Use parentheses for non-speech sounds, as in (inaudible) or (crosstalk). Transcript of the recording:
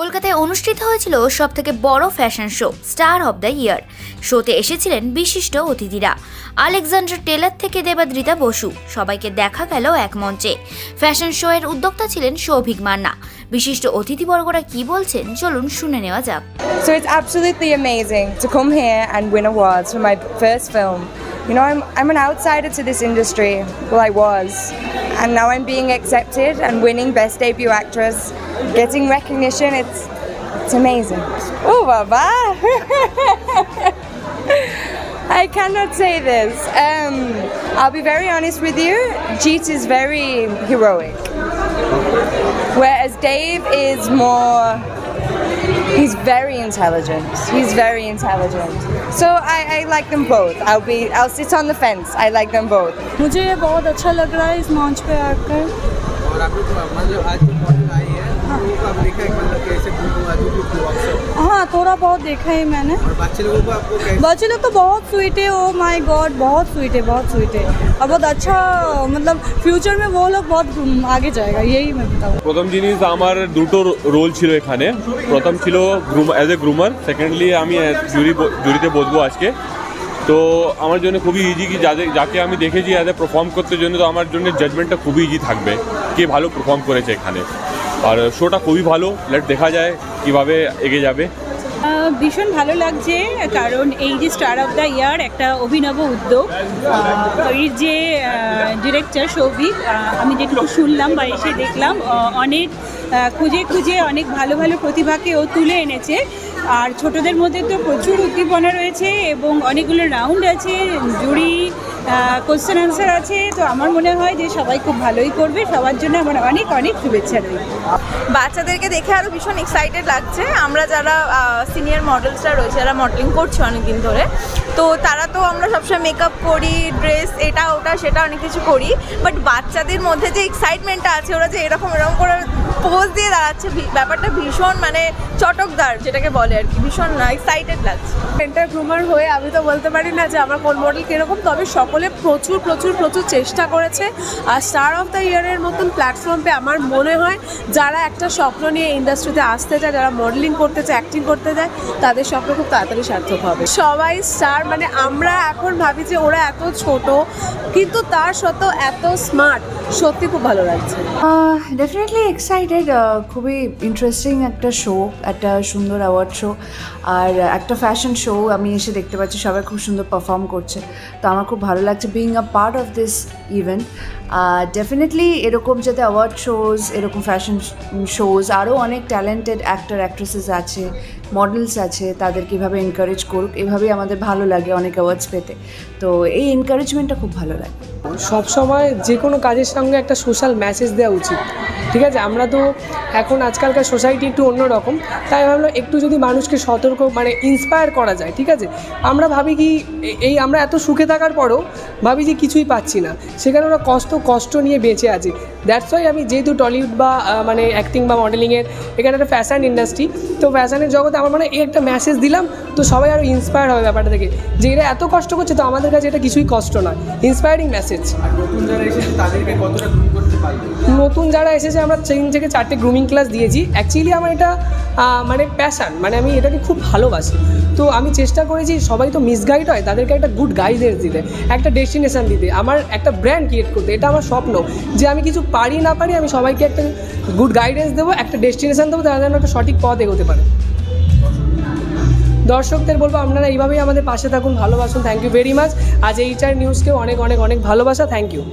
কলকাতায় অনুষ্ঠিত হয়েছিল সব থেকে বড় fashion show, star of the year. শোতে এসেছিলেন বিশিষ্ট অতিথিরা। আলেকজান্ডার টেলার থেকে দেবাদ্রিতা বসু, সবাইকে দেখা গেল এক মঞ্চে। ফ্যাশন শো এর উদ্যোক্তা ছিলেন সৌভিক মান্না। বিশিষ্ট অতিথিবর্গরা কি বলছেন, চলুন শুনে নেওয়া যাক। So it's absolutely amazing to come here and win awards for my. You know, I'm, I'm an outsider to this industry. Well, I was. And now I'm being accepted and winning Best Debut Actress, getting recognition. It's, it's amazing. Oh, Baba! (laughs) I cannot say this. Um, I'll be very honest with you. Jeet is very heroic. Whereas Dave is more He's very intelligent. He's very intelligent. So I, I like them both. I'll be I'll sit on the fence. I like them both. मुझे ये बहुत अच्छा लग रहा है इस मंच पे आकर और आपने तो मतलब आज जो मॉडल आई है वो कब देखा है मतलब कैसे घूमू आज भी ब्लॉग्स हाँ थोड़ा बहुत देखा है मैंने और बच्चे लोगों को आपको कैसे बच्चे लोग तो बहुत स्वीट है ओ माय गॉड बहुत स्वीट है बहुत स्वीट है और बहुत अच्छा मतलब फ्यूचर में वो लोग बहुत आगे जाएगा यही मैं बताऊँ প্রথম জিনিস আমার দুটো রোল ছিল এখানে প্রথম ছিল groom as a groomer secondly আমি জুরি জুরিতে বসবো আজকে তো আমার জন্য খুবই ইজি কি যাদের যাকে আমি দেখেছি অ্যাজ এ পারফর্ম করতে জন্য তো আমার জন্য জাজমেন্টটা খুবই ইজি থাকবে কে ভালো পারফর্ম করেছে এখানে আর শোটা খুবই ভালো। লেট দেখা যায় কীভাবে এগিয়ে যাবে। ভীষণ ভালো লাগছে, কারণ এই যে স্টার অফ দ্য ইয়ার একটা অভিনব উদ্যোগ। এর যে ডিরেক্টর সৌভিক আমি যেটুকু শুনলাম বা এসে দেখলাম অনেক খুঁজে খুঁজে অনেক ভালো ভালো প্রতিভাকে ও তুলে এনেছে। আর ছোটদের মধ্যে তো প্রচুর উদ্দীপনা রয়েছে এবং অনেকগুলো রাউন্ড আছে জুড়ি কোশ্চেন অ্যান্সার আছে। তো আমার মনে হয় যে সবাই খুব ভালোই করবে। সবার জন্য আমার অনেক অনেক শুভেচ্ছা রইল। বাচ্চাদেরকে দেখে আরও ভীষণ এক্সাইটেড লাগছে। আমরা যারা সিনিয়র মডেলসরা রয়েছে, যারা মডেলিং করছে অনেকদিন ধরে, তো তারা তো আমরা সবসময় মেকআপ করি ড্রেস এটা, ওটা, সেটা অনেক কিছু করি। বাট বাচ্চাদের মধ্যে যে এক্সাইটমেন্টটা আছে, ওরা যে এরকম এরকম করে পোজ দিয়ে দাঁড়াচ্ছে ভী- ব্যাপারটা ভীষণ মানে চটকদার যেটাকে বলে আর কি ভীষণ এক্সাইটেড লাগছে। এন্টার গ্রুমার হয়ে আমি তো বলতে পারি না যে আমার কোন মডেল কীরকম তবে সকলে প্রচুর প্রচুর প্রচুর চেষ্টা করেছে। আর স্টার অফ দ্য ইয়ারের মতন প্ল্যাটফর্ম প্ল্যাটফর্মে আমার মনে হয় যারা একটা স্বপ্ন নিয়ে ইন্ডাস্ট্রিতে আসতে চায় যারা মডেলিং করতে চায় অ্যাক্টিং করতে চায় তাদের স্বপ্ন খুব তাড়াতাড়ি সার্থক হবে। সবাই স্টার মানে আমরা এখন ভাবি যে ওরা এত ছোট কিন্তু তার সত্ত্বেও এত স্মার্ট সত্যি খুব ভালো লাগছে। ডেফিনেটলি এক্সাইটেড খুবই ইন্টারেস্টিং একটা শো একটা সুন্দর অ্যাওয়ার্ড শো আর একটা ফ্যাশন শো আমি এসে দেখতে পাচ্ছি, সবাই খুব সুন্দর পারফর্ম করছে। তো আমার খুব ভালো লাগছে being a part of this event definitely এরকম যাতে অ্যাওয়ার্ড শোজ এরকম ফ্যাশন শোজ আরও অনেক ট্যালেন্টেড অ্যাক্টর অ্যাক্ট্রেসেস আছে মডেলস আছে, তাদেরকে এভাবে এনকারেজ করুক, এভাবেই আমাদের ভালো লাগে অনেক অ্যাওয়ার্ডস পেতে। তো এই এনকারেজমেন্টটা খুব ভালো লাগে। সব সময় যে কোনো কাজের সঙ্গে একটা সোশ্যাল মেসেজ দেওয়া উচিত। ঠিক আছে? আমরা তো এখন আজকালকার সোসাইটি একটু অন্যরকম তাই ভাবলাম একটু যদি মানুষকে সতর্ক মানে ইন্সপায়ার করা যায়, ঠিক আছে? আমরা ভাবি কি এই আমরা এত সুখে থাকার পরও ভাবি যে কিছুই পাচ্ছি না। সেখানে ওরা কষ্ট কষ্ট নিয়ে বেঁচে আছে। দ্যাটস ওয়াই আমি যেহেতু টলিউড বা মানে অ্যাক্টিং বা মডেলিংয়ের এখানে একটা ফ্যাশন ইন্ডাস্ট্রি তো ফ্যাশনের জগতে আমার মানে এই একটা মেসেজ দিলাম, তো সবাই আরও ইন্সপায়ার হবে ব্যাপারটা থেকে যে এরা এত কষ্ট করছে, তো আমাদের কাছে এটা কিছুই কষ্ট নয়। ইন্সপায়ারিং মেসেজ আর নতুন যারা এসেছে তাদেরকে কতটা গ্রুম করতে পারবে? নতুন যারা এসেছে আমরা তিন থেকে চারটে গ্রুমিং ক্লাস দিয়েছি। অ্যাকচুয়ালি আমার এটা মানে প্যাশান মানে আমি এটাকে খুব ভালোবাসি। তো আমি চেষ্টা করেছি সবাই তো মিসগাইড হয় তাদেরকে একটা গুড গাইডেন্স দিতে একটা ডেস্টিনেশন দিতে আমার একটা ব্র্যান্ড ক্রিয়েট করতে এটা আমার স্বপ্ন। যে আমি কিছু পারি না পারি আমি সবাইকে একটা গুড গাইডেন্স দেবো একটা ডেস্টিনেশন দেবো তারা যেন একটা সঠিক পথ এগোতে পারে। দর্শকদের বলব, আপনারা এইভাবেই আমাদের পাশে থাকুন, ভালোবাসুন থ্যাংক ইউ ভেরি মাচ আজ এইচআর নিউজকেও অনেক অনেক অনেক ভালোবাসা থ্যাংক ইউ